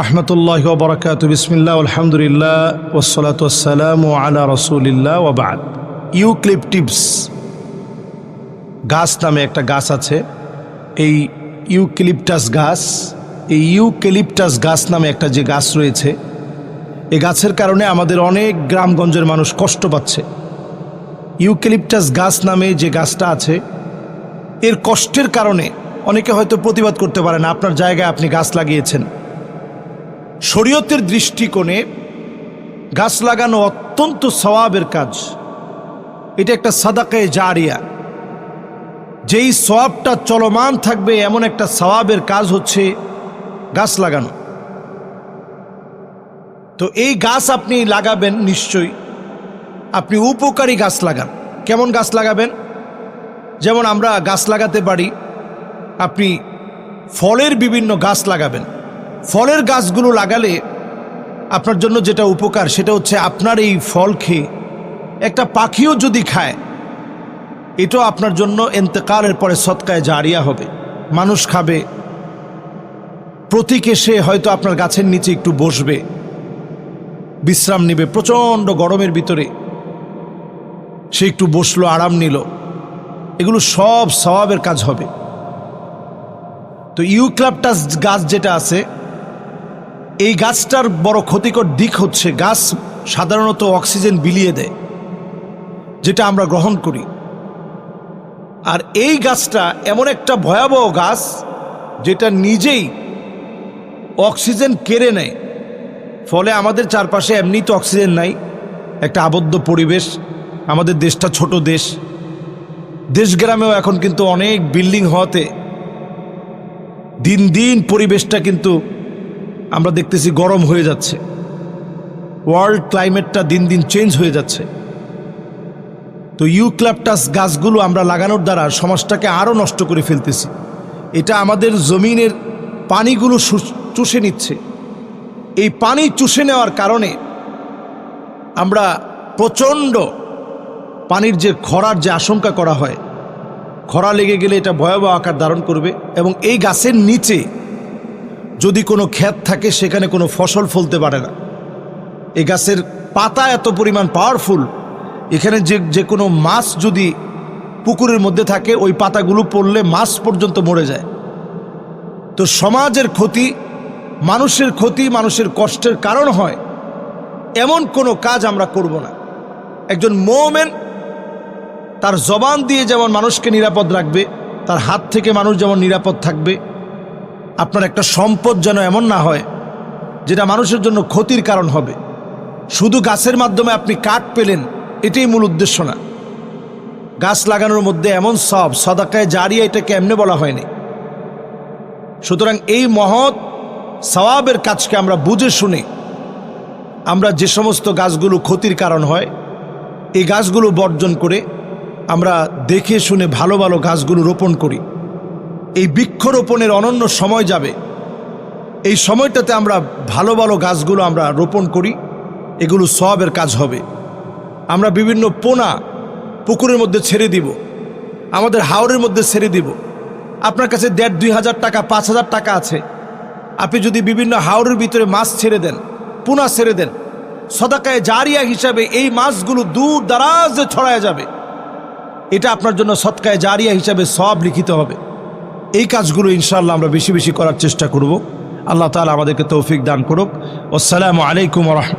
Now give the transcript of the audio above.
রহমতুল্লাহ বরকাত বিসমিল্লা আলহামদুলিল্লাহ ওসলাত ওসালাম আলা রসুলিল্লাহ ওবাদ ইউক্লিপটিভস গাছ নামে একটা গাছ আছে। এই ইউক্লিপটাস গাছ, এই ইউক্লিপটাস গাছ নামে একটা যে গাছ রয়েছে এই গাছের কারণে আমাদের অনেক গ্রামগঞ্জের মানুষ কষ্ট পাচ্ছে। ইউক্লিপটাস গাছ নামে যে গাছটা আছে, এর কষ্টের কারণে অনেকে হয়তো প্রতিবাদ করতে পারে না, আপনার জায়গায় আপনি গাছ লাগিয়েছেন। শরীয়তের দৃষ্টিকোণে গাছ লাগানো অত্যন্ত সওয়াবের কাজ। এটা একটা সাদাকায়ে জারিয়া। যেই সওয়াবটা চলমান থাকবে, এমন একটা সওয়াবের কাজ হচ্ছে গাছ লাগানো। তো এই গাছ আপনি লাগাবেন নিশ্চয়ই। আপনি উপকারী গাছ লাগান। কেমন গাছ লাগাবেন? যেমন আমরা গাছ লাগাতে পারি, আপনি ফলের বিভিন্ন গাছ লাগাবেন। ফলের গাছগুলো লাগালে আপনার জন্য যেটা উপকার, সেটা হচ্ছে আপনার এই ফল খেয়ে একটা পাখিও যদি খায়, এটাও আপনার জন্য এন্তেকালের পরে সৎকায় জারিয়া হবে। মানুষ খাবে, প্রতীক এসে হয়তো আপনার গাছের নিচে একটু বসবে, বিশ্রাম নিবে, প্রচণ্ড গরমের ভিতরে। সে একটু বসল, আরাম নিল। এগুলো সব স্বভাবের কাজ হবে। তো ইউক্লাপটাস গাছ যেটা আছে এই গাছটার বড় ক্ষতিকর দিক হচ্ছে গাছ সাধারণত অক্সিজেন বিলিয়ে দেয়, যেটা আমরা গ্রহণ করি। আর এই গাছটা এমন একটা ভয়াবহ গাছ যেটা নিজেই অক্সিজেন কেড়ে নেয়। ফলে আমাদের চারপাশে এমনি তো অক্সিজেন নাই, একটা আবদ্ধ পরিবেশ, আমাদের দেশটা ছোট দেশ। দেশ গ্রামেও এখন কিন্তু অনেক বিল্ডিং হওয়াতে দিন দিন পরিবেশটা কিন্তু আমরা দেখতেছি গরম হয়ে যাচ্ছে। ওয়ার্ল্ড ক্লাইমেটটা দিন দিন চেঞ্জ হয়ে যাচ্ছে। তো ইউক্লাপটাস গাছগুলো আমরা লাগানোর দ্বারা সমাজটাকে আরও নষ্ট করে ফেলতেছি। এটা আমাদের জমিনের পানিগুলো চুষে নিচ্ছে। এই পানি চুষে নেওয়ার কারণে আমরা প্রচণ্ড পানির যে খরার যে আশঙ্কা করা হয়, খরা লেগে গেলে এটা ভয়াবহ আকার ধারণ করবে এবং এই গাছের নিচে যদি কোনো ক্ষেত থাকে, সেখানে কোনো ফসল ফলতে পারে না। এই গাছের পাতা এত পরিমাণ পাওয়ারফুল এখানে যে যে কোনো মাছ যদি পুকুরের মধ্যে থাকে, ওই পাতাগুলো পড়লে মাছ পর্যন্ত মরে যায়। তো সমাজের ক্ষতি, মানুষের ক্ষতি, মানুষের কষ্টের কারণ হয়, এমন কোনো কাজ আমরা করব না। একজন মোমেন, তার জবান দিয়ে যেমন মানুষকে নিরাপদ রাখবে, তার হাত থেকে মানুষ যেমন নিরাপদ থাকবে আপনার একটা সম্পদ যেন এমন না হয়, যেটা মানুষের জন্য ক্ষতির কারণ হবে। শুধু গাছের মাধ্যমে আপনি কাঠ পেলেন, এটাই মূল উদ্দেশ্য না। গাছ লাগানোর মধ্যে এমন সব, সদাকায় জারিয়া এটাকে এমনি বলা হয়নি। সুতরাং এই মহৎ সওয়াবের কাজকে আমরা বুঝে শুনে আমরা যে সমস্ত গাছগুলো ক্ষতির কারণ হয়, এই গাছগুলো বর্জন করে আমরা দেখে শুনে ভালো ভালো গাছগুলো রোপণ করি। এই বৃক্ষরোপণের অনন্য সময় যাবে। এই সময়টাতে আমরা ভালো ভালো গাছগুলো আমরা রোপণ করি। এগুলো সবের কাজ হবে। আমরা বিভিন্ন পোনা পুকুরের মধ্যে ছেড়ে দিব। আমাদের হাওরের মধ্যে ছেড়ে দিব। আপনার কাছে দেড়, দুই হাজার টাকা, পাঁচ হাজার টাকা আছে। আপনি যদি বিভিন্ন হাওরের ভিতরে মাছ ছেড়ে দেন, পোনা ছেড়ে দেন, সদাকায় জারিয়া হিসাবে এই মাছগুলো দূর দারাজে ছড়ায় যাবে। এটা আপনার জন্য সৎকায় জারিয়া হিসাবে সব লিখিত হবে। এই কাজগুলো ইনশাআল্লাহ আমরা বেশি বেশি করার চেষ্টা করব। আল্লাহ তালা আমাদেরকে তৌফিক দান করুক। আসসালামু আলাইকুম রহমতুল্লাহ।